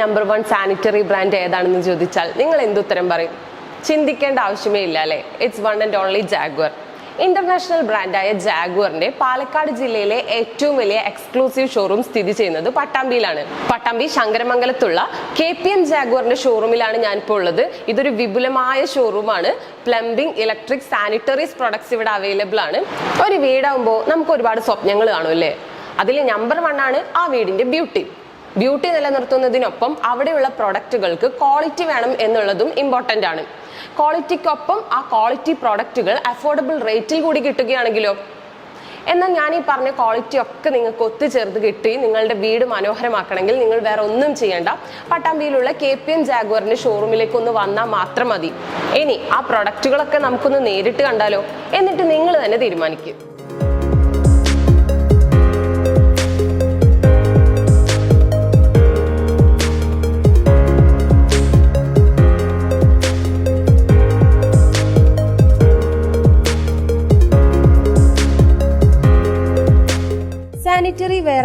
Number one sanitary brand ഏതാണെന്ന് ചോദിച്ചാൽ നിങ്ങൾ എന്തുത്തരം പറയും? ചിന്തിക്കേണ്ട ആവശ്യമേ ഇല്ല അല്ലേ? It's one and only Jaguar international ബ്രാൻഡായ ജാഗ്വറിന്റെ പാലക്കാട് ജില്ലയിലെ ഏറ്റവും വലിയ എക്സ്ക്ലൂസീവ് ഷോറൂം സ്ഥിതി ചെയ്യുന്നത് പട്ടാമ്പിയിലാണ്. പട്ടാമ്പി ശങ്കരമംഗലത്തുള്ള കെ പി എം ജാഗ്വറിന്റെ ഷോറൂമിലാണ് ഞാനിപ്പോൾ ഉള്ളത്. ഇതൊരു വിപുലമായ ഷോറൂമാണ് പ്ലംബിംഗ് ഇലക്ട്രിക് സാനിറ്ററീസ് പ്രൊഡക്ട്സ് ഇവിടെ അവൈലബിൾ ആണ്. ഒരു വീടാകുമ്പോൾ നമുക്ക് ഒരുപാട് സ്വപ്നങ്ങൾ കാണും അല്ലേ? അതിൽ നമ്പർ വൺ ആണ് ആ വീടിന്റെ ബ്യൂട്ടി ബ്യൂട്ടി നിലനിർത്തുന്നതിനൊപ്പം അവിടെയുള്ള പ്രൊഡക്റ്റുകൾക്ക് ക്വാളിറ്റി വേണം എന്നുള്ളതും ഇമ്പോർട്ടന്റ് ആണ്. ക്വാളിറ്റിക്കൊപ്പം ആ ക്വാളിറ്റി പ്രോഡക്റ്റുകൾ അഫോർഡബിൾ റേറ്റിൽ കൂടി കിട്ടുകയാണെങ്കിലോ? എന്നാൽ ഞാൻ ഈ പറഞ്ഞ ക്വാളിറ്റി ഒക്കെ നിങ്ങൾക്ക് ഒത്തുചേർത്ത് കിട്ടി നിങ്ങളുടെ വീട് മനോഹരമാക്കണമെങ്കിൽ നിങ്ങൾ വേറെ ഒന്നും ചെയ്യേണ്ട. പട്ടാമ്പിയിലുള്ള കെ പി എം ജാഗ്വറിന്റെ ഷോറൂമിലേക്ക് ഒന്ന് വന്നാൽ മാത്രം മതി. ഇനി ആ പ്രൊഡക്റ്റുകളൊക്കെ നമുക്കൊന്ന് നേരിട്ട് കണ്ടാലോ? എന്നിട്ട് നിങ്ങൾ തന്നെ തീരുമാനിക്കും.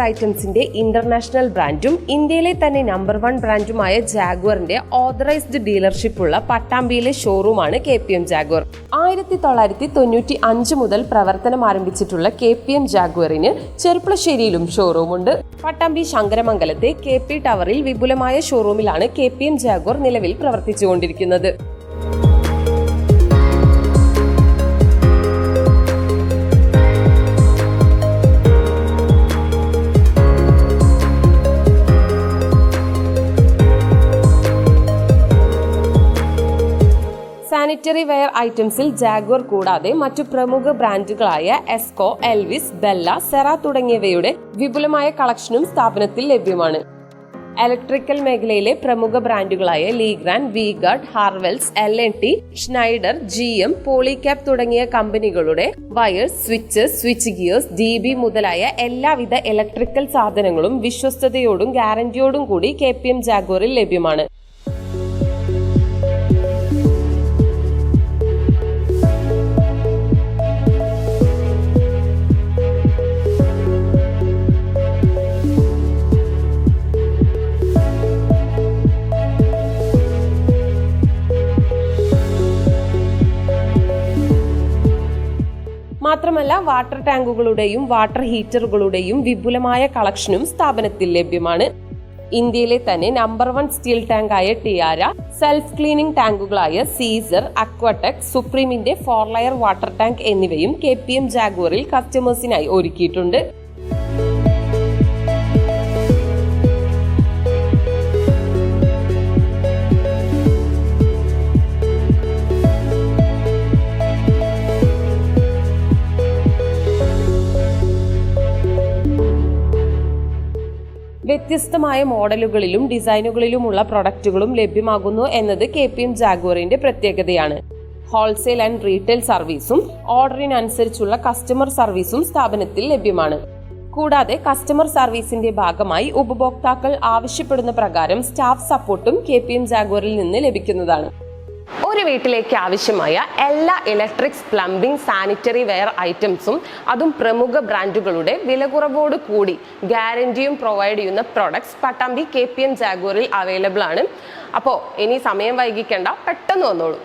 ഐറ്റംസിന്റെ ഇന്റർനാഷണൽ ബ്രാൻഡും ഇന്ത്യയിലെ തന്നെ നമ്പർ വൺ ബ്രാൻഡുമായ ജാഗ്വറിന്റെ ഓതറൈസ്ഡ് ഡീലർഷിപ്പ് ഉള്ള പട്ടാമ്പിയിലെ ഷോറൂമാണ് കെ പി എം ജാഗ്വർ ആയിരത്തി തൊള്ളായിരത്തി തൊണ്ണൂറ്റി അഞ്ച് മുതൽ പ്രവർത്തനം ആരംഭിച്ചിട്ടുള്ള കെ പി എം ജാഗ്വറിന് ചെറുപ്പളശ്ശേരിയിലും ഷോറൂമുണ്ട് പട്ടാമ്പി ശങ്കരമംഗലത്തെ കെ പി ടവറിൽ വിപുലമായ ഷോറൂമിലാണ് കെ പി എം ജാഗ്വർ നിലവിൽ പ്രവർത്തിച്ചുകൊണ്ടിരിക്കുന്നത്. സാനിറ്ററി വെയർ ഐറ്റംസിൽ ജാഗ്വർ കൂടാതെ മറ്റു പ്രമുഖ ബ്രാൻഡുകളായ എസ്കോ എൽവിസ് ബെല്ല സെറ തുടങ്ങിയവയുടെ വിപുലമായ കളക്ഷനും സ്ഥാപനത്തിൽ ലഭ്യമാണ്. ഇലക്ട്രിക്കൽ മേഖലയിലെ പ്രമുഖ ബ്രാൻഡുകളായ Legrand V Guard Havells L N T Schneider G M Polycab തുടങ്ങിയ കമ്പനികളുടെ wires switches switch gears D B മുതലായ എല്ലാവിധ ഇലക്ട്രിക്കൽ സാധനങ്ങളും വിശ്വസ്തയോടും ഗ്യാരണ്ടിയോടും കൂടി കെ പി എം ജാഗോറിൽ ലഭ്യമാണ്. മാത്രമല്ല വാട്ടർ ടാങ്കുകളുടെയും വാട്ടർ ഹീറ്ററുകളുടെയും വിപുലമായ കളക്ഷനും സ്ഥാപനത്തിൽ ലഭ്യമാണ്. ഇന്ത്യയിലെ തന്നെ നമ്പർ വൺ സ്റ്റീൽ ടാങ്കായ ടിയാര സെൽഫ് ക്ലീനിംഗ് ടാങ്കുകളായ സീസർ അക്വാടെക് സുപ്രീമിന്റെ ഫോർ ലെയർ വാട്ടർ ടാങ്ക് എന്നിവയും കെ പി എം ജാഗ്വറിൽ കസ്റ്റമേഴ്സിനായി ഒരുക്കിയിട്ടുണ്ട്. വ്യത്യസ്തമായ മോഡലുകളിലും ഡിസൈനുകളിലുമുള്ള പ്രൊഡക്റ്റുകളും ലഭ്യമാകുന്നു എന്നത് കെ പി എം ജാഗ്വറിന്റെ പ്രത്യേകതയാണ്. ഹോൾസെയിൽ ആൻഡ് റീറ്റെയിൽ സർവീസും ഓർഡറിനനുസരിച്ചുള്ള കസ്റ്റമർ സർവീസും സ്ഥാപനത്തിൽ ലഭ്യമാണ്. കൂടാതെ കസ്റ്റമർ സർവീസിന്റെ ഭാഗമായി ഉപഭോക്താക്കൾ ആവശ്യപ്പെടുന്ന പ്രകാരം സ്റ്റാഫ് സപ്പോർട്ടും കെ പി എം ജാഗ്വറിൽ നിന്ന് ലഭിക്കുന്നതാണ്. ഒരു വീട്ടിലേക്ക് ആവശ്യമായ എല്ലാ ഇലക്ട്രിക്സ് പ്ലംബിംഗ് സാനിറ്ററി വെയർ ഐറ്റംസും അതും പ്രമുഖ ബ്രാൻഡുകളുടെ വില കുറവോട് കൂടി ഗ്യാരണ്ടിയും പ്രൊവൈഡ് ചെയ്യുന്ന products Pattambi K P M ജാഗോറിൽ available ആണ്. അപ്പോൾ ഇനി സമയം വൈകിക്കേണ്ട പെട്ടെന്ന് വന്നോളൂ.